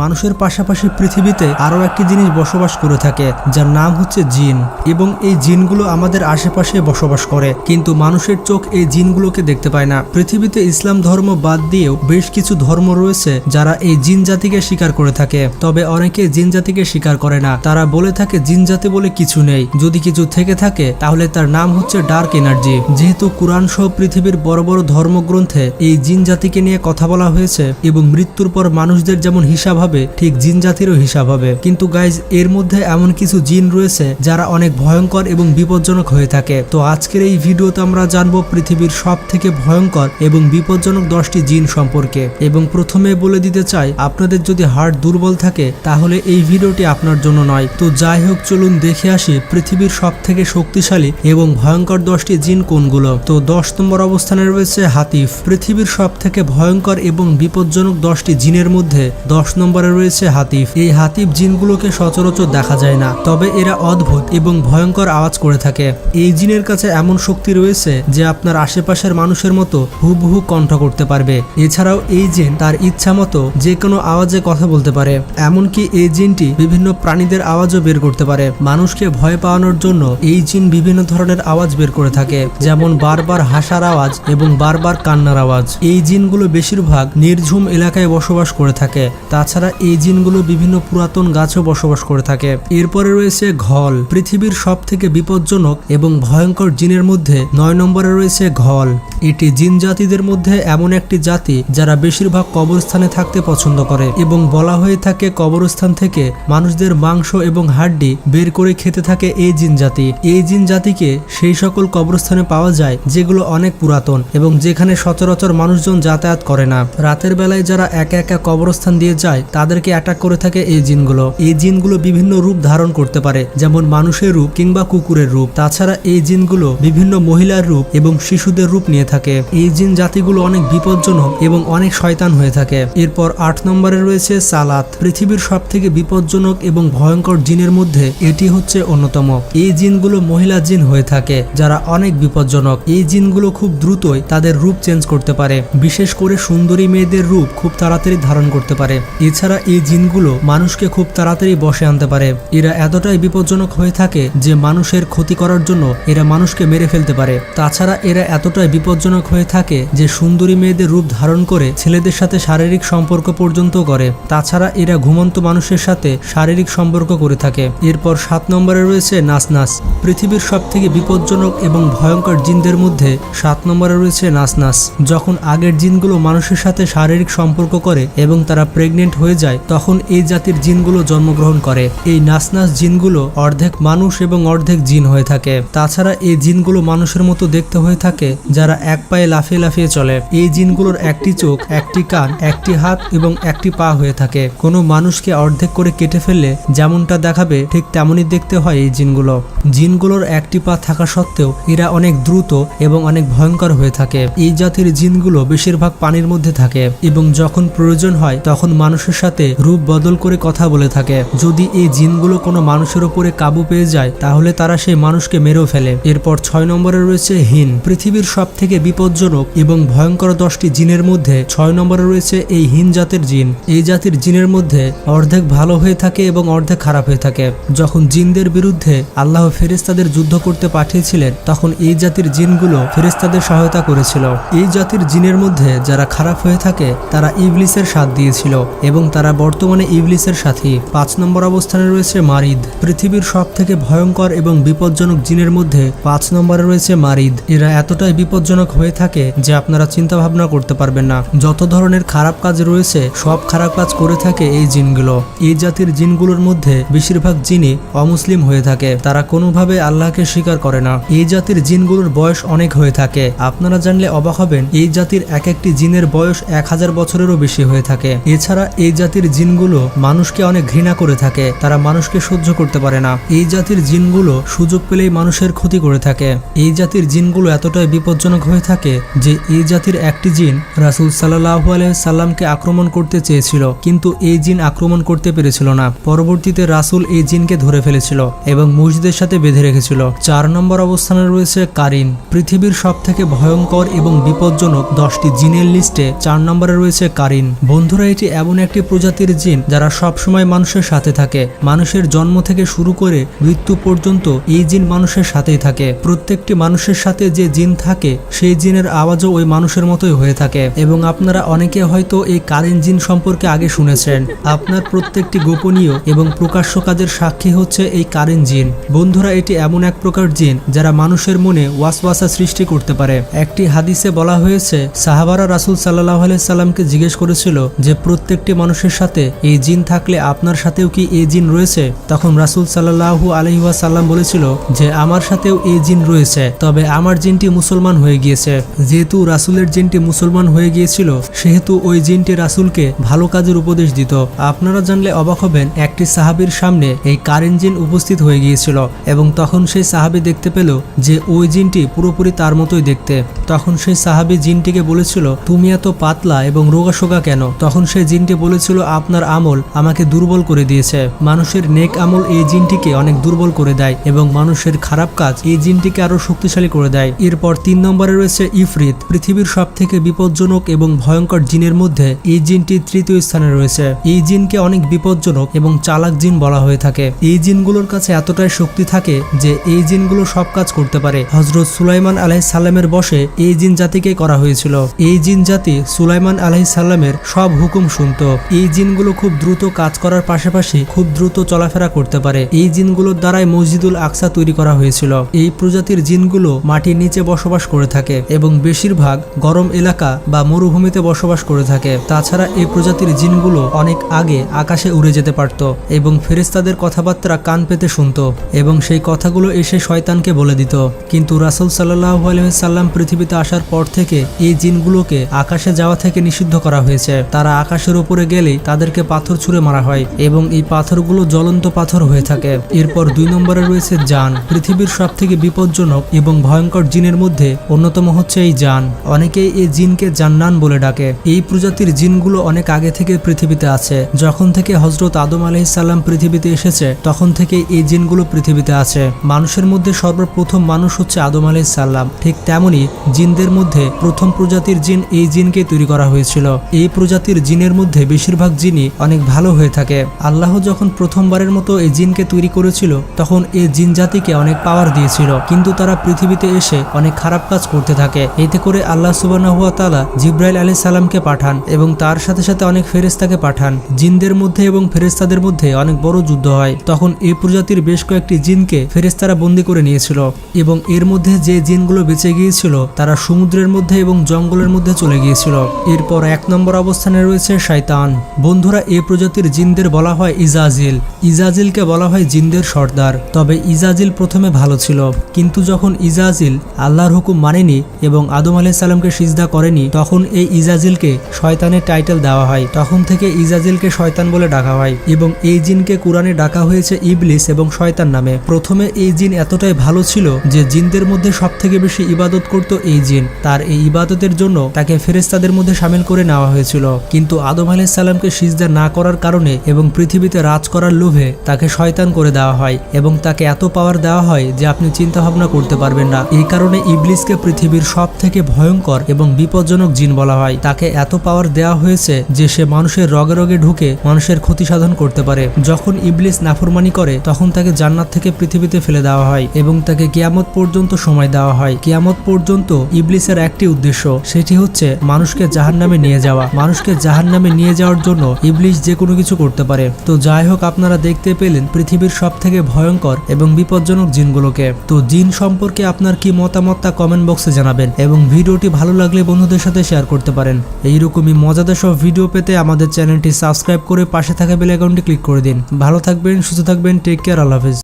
মানুষের পাশাপাশি পৃথিবীতে আরও একটি জিনিস বসবাস করে থাকে, যার নাম হচ্ছে জিন। এবং এই জিনগুলো আমাদের আশেপাশে বসবাস করে, কিন্তু মানুষের চোখ এই জিনগুলোকে দেখতে পায় না। পৃথিবীতে ইসলাম ধর্ম বাদ দিয়েও বেশ কিছু ধর্ম রয়েছে যারা এই জিন জাতিকে স্বীকার করে থাকে। তবে অনেকে জিন জাতিকে স্বীকার করে না। তারা বলে থাকে, জিন জাতি বলে কিছু নেই। যদি কিছু থেকে থাকে, তাহলে তার নাম হচ্ছে ডার্ক এনার্জি। যেহেতু কোরআন সহ পৃথিবীর বড় বড় ধর্মগ্রন্থে এই জিন জাতিকে নিয়ে কথা বলা হয়েছে এবং মৃত্যুর পর মানুষদের যেমন হিসাব হবে, ঠিক জিন জাতিরও হিসাব হবে। কিন্তু গাইজ এর মধ্যে এমন কিছু জিন রয়েছে যারা অনেক ভয়ঙ্কর এবং বিপজ্জনক হয়ে থাকে। তো আজকের এই ভিডিওতে আমরা জানব পৃথিবীর সব থেকে ভয়ঙ্কর এবং বিপজ্জনক দশটি জিন সম্পর্কে। এবং প্রথমে বলে দিতে চাই, আপনাদের যদি হার্ট দুর্বল থাকে, তাহলে এই ভিডিওটি আপনার জন্য নয়। তো যাই হোক, চলুন দেখে আসি পৃথিবীর সব থেকে শক্তিশালী এবং ভয়ঙ্কর দশটি জিন কোনগুলো। তো দশ নম্বর অবস্থানে রয়েছে হাতিফ। পৃথিবীর সব থেকে ভয়ঙ্কর এবং বিপজ্জনক দশটি জিনের মধ্যে দশ নম্বরে রয়েছে হাতিফ। এই হাতিফ জিনগুলোকে সচরাচর দেখা যায় না, তবে এরা অদ্ভুত এবং ভয়ঙ্কর আওয়াজ করে থাকে। এই জিনের কাছে এমন শক্তি রয়েছে যে আপনার আশেপাশের মানুষের মতো হুবহু কণ্ঠ করতে পারবে। এছাড়াও এই জিন তার ইচ্ছা মতো যে কোনো আওয়াজে কথা বলতে পারে, এমনকি এই জিনটি বিভিন্ন প্রাণীদের আওয়াজও বের করতে পারে। মানুষকে ভয় পাওয়ানোর জন্য এই জিন বিভিন্ন ধরনের আওয়াজ বের করে থাকে, যেমন বারবার হাসার আওয়াজ এবং বারবার কান্নার আওয়াজ। এই জিনগুলো বেশিরভাগ নির্ঝুম এলাকায় বসবাস করে থাকে। তাছাড়া এই জিনগুলো বিভিন্ন পুরাতন গাছেও বসবাস করে থাকে। এরপরে রয়েছে ঘল, পৃথিবীর সব থেকে বিপজ্জনক এবং ভয়ঙ্কর জিনের মধ্যে নয় নম্বরে রয়েছে ঘল। এটি জিন জাতিদের মধ্যে এমন একটি জাতি যারা বেশিরভাগ কবরস্থানে থাকতে পছন্দ করে এবং বলা হয়ে থাকে কবরস্থান থেকে মানুষদের মাংস এবং হাড্ডি বের করে খেতে থাকে এই জিন জাতি। এই জিন জাতিকে সেই সকল কবরস্থানে পাওয়া যায় যেগুলো অনেক পুরাতন এবং যেখানে সচরাচর মানুষজন যাতায়াত করে না। রাতের বেলায় যারা একা একা কবরস্থান দিয়ে যায় তাদেরকে অ্যাটাক করে থাকে এই জিনগুলো। এই জিনগুলো বিভিন্ন রূপ ধারণ করতে পারে, যেমন মানুষের রূপ কিংবা কুকুরের রূপ। তাছাড়া এই জিনগুলো বিভিন্ন মহিলার রূপ এবং শিশুদের রূপ নিয়ে থাকে। এই জিন জাতিগুলো অনেক বিপজ্জনক এবং অনেক শয়তান হয়ে থাকে। এরপর আট নম্বরে রয়েছে সালাত। পৃথিবীর সব থেকে বিপজ্জনক এবং ভয়ঙ্কর জিনের মধ্যে এটি হচ্ছে অন্যতম। এই জিনগুলো মহিলা জিন হয়ে থাকে, যারা অনেক বিপজ্জনক। এই জিনগুলো খুব দ্রুতই তাদের রূপ চেঞ্জ করতে পারে। বিশেষ করে সুন্দরী মেয়েদের রূপ খুব তাড়াতাড়ি ধারণ করতে পারে। এছাড়া এই জিনগুলো মানুষকে খুব তাড়াতাড়ি বসে আনতে পারে। এরা এতটাই বিপজ্জনক হয়ে থাকে যে মানুষের ক্ষতি করার জন্য এরা মানুষকে মেরে ফেলতে পারে। তাছাড়া এরা এতটাই বিপজ্জনক হয়ে থাকে যে সুন্দরী মেয়েদের রূপ ধারণ করে ছেলেদের সাথে শারীরিক সম্পর্ক পর্যন্ত করে। তাছাড়া এরা ঘুমন্ত মানুষের সাথে শারীরিক সম্পর্ক করে থাকে। এরপর সাত নম্বরে রয়েছে নাসনাস পৃথিবীর সব থেকে বিপজ্জনক এবং ভয়ঙ্কর জিনদের মধ্যে সাত নম্বরে রয়েছে নাসনাস যখন আগের জিনগুলো মানুষের সাথে শারীরিক সম্পর্ক করে এবং তারা প্রেগনেন্ট হয়ে যায়, তখন এই জাতির জিনগুলো জন্মগ্রহণ করে। এই নাসনাস জিনগুলো অর্ধেক মানুষ এবং অর্ধেক জিন হয়ে থাকে। তাছাড়া এই জিনগুলো মানুষের মতো দেখতে হয়ে থাকে, যারা এক পায়ে লাফিয়ে লাফিয়ে চলে। এই জিনগুলোর একটি চোখ, একটি কান, একটি হাত এবং একটি পা হয়ে থাকে। কোনো মানুষকে অর্ধেক করে কেটে ফেললে যেমনটা দেখাবে, ঠিক তেমনই দেখতে হয় এই জিনগুলো। জিনগুলোর একটি পা থাকা সত্ত্বেও এরা অনেক দ্রুত এবং অনেক ভয়ঙ্কর হয়ে থাকে। এই জাতির জিনগুলো বেশিরভাগ পানির মধ্যে থাকে এবং যখন প্রয়োজন হয়, তখন মানুষের সাথে রূপ বদল করে কথা বলে থাকে। যদি এই জিনগুলো কোনো মানুষের উপরে কাবু পেয়ে যায়, তাহলে তারা সেই মানুষকে মেরেও ফেলে। এরপর ছয় নম্বরে রয়েছে হিন। পৃথিবীর সব থেকে বিপজ্জনক এবং ভয়ঙ্কর দশটি জিনের মধ্যে ছয় নম্বরে রয়েছে এই হিন জাতের জিন। এই জাতির জিনের মধ্যে অর্ধেক ভালো হয়ে থাকে এবং অর্ধেক খারাপ হয়ে থাকে। যখন জিনদের বিরুদ্ধে আল্লাহ ফেরেস্তাদের যুদ্ধ করতে পাঠিয়েছিলেন, তখন এই জাতির জিনগুলো ফেরেস্তাদের সহায়তা করেছিল। এই জাতির জিনের মধ্যে যারা খারাপ হয়ে থাকে, তারা ইবলিসের সাথ দিয়েছিল এবং তারা বর্তমানে ইবলিসের সাথী। পাঁচ নম্বর অবস্থানে রয়েছে মারিদ। পৃথিবীর সব থেকে ভয়ঙ্কর এবং বিপজ্জনক জিনের মধ্যে পাঁচ নম্বরে রয়েছে মারিদ। এরা এতটাই বিপজ্জনক হয়ে থাকে যে আপনারা চিন্তা ভাবনা করতে পারবেন না। যত ধরনের খারাপ কাজ রয়েছে, সব খারাপ কাজ করে থাকে এই জিনগুলো। এই জাতির জিনগুলোর মধ্যে বেশিরভাগ জিনই অমুসলিম হয়ে থাকে। তারা কোনোভাবে আল্লাহকে স্বীকার করে না। এই জাতির জিনগুলোর বয়স অনেক হয়ে থাকে। আপনারা জানলে অবাক হবেন, এই জাতির এক একটি জিনের বয়স এক হাজার বছরেরও বেশি হয়ে থাকে। এছাড়া এই জাতির জিনগুলো মানুষকে অনেক ঘৃণা করে থাকে। তারা মানুষকে সহ্য করতে পারে না। এই জাতির জিনগুলো সুযোগ পেলেই মানুষের ক্ষতি করে থাকে। এই জাতির জিনগুলো এতটাই বিপজ্জনক হয়ে থাকে যে এই জাতির একটি জিন রাসুল সাল্লাহ সাল্লামকে আক্রমণ করতে চেয়েছিল, কিন্তু এই জিন আক্রমণ করতে পেরেছিল না। পরবর্তীতে রাসুল এই জিনকে ধরে ফেলেছিল এবং মসজিদের সাথে বেঁধে রেখেছিল। চার নম্বর অবস্থানে রয়েছে কারিন। পৃথিবীর সব থেকে ভয়ঙ্কর এবং বিপজ্জনক দশটি জিনের লিস্টে চার নম্বরে রয়েছে কারিন। বন্ধুরা, এটি এমন একটি প্রজাতির জিন যারা সব সময় মানুষের সাথে থাকে। মানুষের জন্ম থেকে শুরু করে মৃত্যু পর্যন্ত এই জিন মানুষের সাথেই থাকে। প্রত্যেকটি মানুষের সাথে যে জিন থাকে, সেই জিনের আওয়াজও ওই মানুষের মতোই হয়ে থাকে। এবং আপনারা অনেকে হয়তো এই কারেন্ট জিন সম্পর্কে আগে শুনেছেন। আপনার প্রত্যেকটি গোপনীয় এবং প্রকাশ্য কাজের সাক্ষী হচ্ছে এই কারেন্ট জিন। বন্ধুরা, এটি এমন এক প্রকার জিন যারা মানুষের মনে ওয়াসওয়াসা সৃষ্টি করতে পারে। একটি হাদিসে বলা হয়েছে, সাহাবারা রাসুল সাল্লাহ সাল্লামকে জিজ্ঞেস করেছিল যে, প্রত্যেকটি মানুষের সাথে, এই জিন থাকলে আপনার সাথেও কি এই জিন রয়েছে? তখন রাসুল সাল্লাহু আলহিহাসাল্লাম বলেছিল যে, আমার সাথেও এই জিন রয়েছে, তবে আমার জিনটি মুসলমান হয়ে গিয়েছে। যেহেতু রাসুলের জিনটি মুসলমান হয়ে গিয়েছিল, সেহেতু ওই জিনটি রাসুলকে ভালো কাজের উপদেশ দিত। আপনারা জানলে অবাক হবেন, একটি সাহাবির সামনে এই কারেন্ট জিন উপস্থিত হয়ে গিয়েছিল এবং তখন সেই সাহাবি দেখতে পেল যে, ওই জিনটি পুরোপুরি তার মতোই দেখতে। তখন সেই সাহাবি জিনটিকে বলেছিল, তুমি এত পাতলা এবং রোগাশোগা কেন? তখন সেই জিনটি বলেছিল আপনার আমল আমাকে দুর্বল করে দিয়েছে। মানুষের নেক আমল এই জিনটিকে অনেক দুর্বল করে দেয় এবং মানুষের খারাপ কাজ এই জিনটিকে আরও শক্তিশালী করে দেয়। এরপর তিন নম্বরে রয়েছে ইফরিত। পৃথিবীর সব থেকে বিপজ্জনক এবং ভয়ঙ্কর জিনের মধ্যে এই জিনটি তৃতীয় স্থানে রয়েছে। এই জিনকে অনেক বিপজ্জনক এবং চালাক জিন বলা হয়ে থাকে। এই জিনগুলোর কাছে এতটাই শক্তি থাকে যে এই জিনগুলো সব কাজ করতে পারে। হজরত সুলাইমান আলাহ সাল্লামের বসে এই জিন জাতিকে করা হয়েছিল। এই জিন জাতি সুলাইমান আলাহ সাল্লামের সব হুকুম শুনত। এই জিনগুলো খুব দ্রুত কাজ করার পাশাপাশি খুব দ্রুত চলাফেরা করতে পারে। এই জিনগুলোর দ্বারাই মসজিদুল আকসা তৈরি করা হয়েছিল। এই প্রজাতির জিনগুলো মাটির নিচে বসবাস করে থাকে এবং বেশিরভাগ গরম এলাকা বা মরুভূমিতে বসবাস করে থাকে। তাছাড়া এই প্রজাতির জিনগুলো অনেক আগে আকাশে উড়ে যেতে পারত এবং ফেরেস্তাদের কথাবার্তা কান পেতে শুনত এবং সেই কথাগুলো এসে শয়তানকে বলে দিত। কিন্তু রাসুল সাল্লাহ সাল্লাম পৃথিবীতে আসার পর থেকে এই জিনগুলোকে আকাশে যাওয়া থেকে নিষিদ্ধ করা হয়েছে। তারা আকাশের উপরে গেলেই তাদেরকে পাথর ছুঁড়ে মারা হয় এবং এই পাথরগুলো জ্বলন্ত পাথর হয়ে থাকে। এরপর দুই নম্বরে রয়েছে জান, পৃথিবীর সব থেকে বিপজ্জনক এবং ভয়ঙ্কর জিনের মধ্যে অন্যতম হচ্ছে এই জান। অনেকেই এই জিনকে জান্নান বলে ডাকে। এই প্রজাতির জিনগুলো অনেক আগে থেকে পৃথিবীতে আছে। যখন থেকে হজরত আদম আলহিসাল্লাম পৃথিবীতে এসেছে, তখন থেকে এই জিনগুলো পৃথিবীতে আছে। মানুষের মধ্যে সর্বপ্রথম মানুষ হচ্ছে আদম আলহিসাল্লাম ঠিক তেমনি জিনদের মধ্যে প্রথম প্রজাতির জিন এই জিনকে তৈরি করা হয়েছিল। এই প্রজাতির জিনের মধ্যে বেশিরভাগ জিনই অনেক ভালো হয়ে থাকে। আল্লাহ যখন প্রথমবারের মতো এই জিনকে তৈরি করেছিল, তখন এই জিন জাতিকে অনেক পাওয়ার দিয়েছিল। কিন্তু তারা পৃথিবীতে এসে অনেক খারাপ কাজ করতে থাকে। এতে করে আল্লাহ সুবানাহুয়া তালা জিব্রাইল আলি সাল্লামকে পাঠান এবং তার সাথে সাথে অনেক ফেরেস্তাকে পাঠান। জিনদের মধ্যে এবং ফেরেস্তাদের মধ্যে অনেক বড় যুদ্ধ হয়। তখন এই প্রজাতির বেশ কয়েকটি জিনকে ফেরেস্তারা বন্দি করে নিয়েছিল এবং এর মধ্যে যে জিনগুলো বেঁচে গিয়েছিল, তারা সমুদ্রের মধ্যে এবং জঙ্গলের মধ্যে চলে গিয়েছিল। এরপর এক নম্বর অবস্থানে রয়েছে শয়তান। বন্ধুরা এই প্রজাতির জিনদের বলা হয় ইজাজিল। ইজাজিলকে বলা হয় জিনদের সর্দার। তবে ইজাজিল প্রথমে ভালো ছিল। কিন্তু যখন ইজাজিল আল্লাহর হুকুম মানেনি এবং আদম আলাহ সাল্লামকে সিজদা করেনি, তখন এই ইজাজিলকে শয়তানের টাইটেল দেওয়া হয়। তখন থেকে ইজাজিলকে শয়তান বলে ডাকা হয় এবং এই জিনকে কোরআনে ডাকা হয়েছে ইবলিস এবং শয়তান নামে। প্রথমে এই জিন এতটাই ভালো ছিল যে জিনদের মধ্যে সব থেকে বেশি ইবাদত করত এই জিন। তার এই ইবাদতের জন্য তাকে ফেরেস্তাদের মধ্যে সামিল করে নেওয়া হয়েছিল। কিন্তু আদম আলাহ সাল্লামকে সিজদা না করার কারণে এবং পৃথিবীতে রাজ করার লোভে তাকে শয়তান করে দেওয়া হয় এবং তাকে এত পাওয়ার দেওয়া হয় যে আপনি চিন্তা ভাবনা করতে পারবেন না। এই কারণে ইবলিসকে পৃথিবীর সব থেকে ভয়ঙ্কর এবং বিপজ্জনক জিন বলা হয়। তাকে এত পাওয়ার দেওয়া হয়েছে যে সে মানুষের রগে রগে ঢুকে মানুষের ক্ষতি সাধন করতে পারে। যখন ইবলিস নাফরমানি করে, তখন তাকে জান্নাত থেকে পৃথিবীতে ফেলে দেওয়া হয় এবং তাকে কিয়ামত পর্যন্ত সময় দেওয়া হয়। কিয়ামত পর্যন্ত ইবলিসের একটি উদ্দেশ্য, সেটি হচ্ছে মানুষকে জাহান নামে নিয়ে যাওয়া। মানুষকে জাহান নামে নিয়ে যাওয়ার জন্য ইবলিশ যে কোনো কিছু করতে পারে। তো যাই হোক, আপনারা দেখতে পেলেন পৃথিবীর সব থেকে ভয়ঙ্কর এবং বিপজ্জনক জিনগুলোকে। তো জিন সম্পর্কে আপনার কি মতামত তা কমেন্ট বক্সে জানাবেন এবং ভিডিওটি ভালো লাগলে বন্ধুদের সাথে শেয়ার করতে পারেন। এইরকমই মজাদার সব ভিডিও পেতে আমাদের চ্যানেলটি সাবস্ক্রাইব করে পাশে থাকা বেল আইকনটি ক্লিক করে দিন। ভালো থাকবেন, সুস্থ থাকবেন টেক কেয়ার আল্লাহ হাফিজ।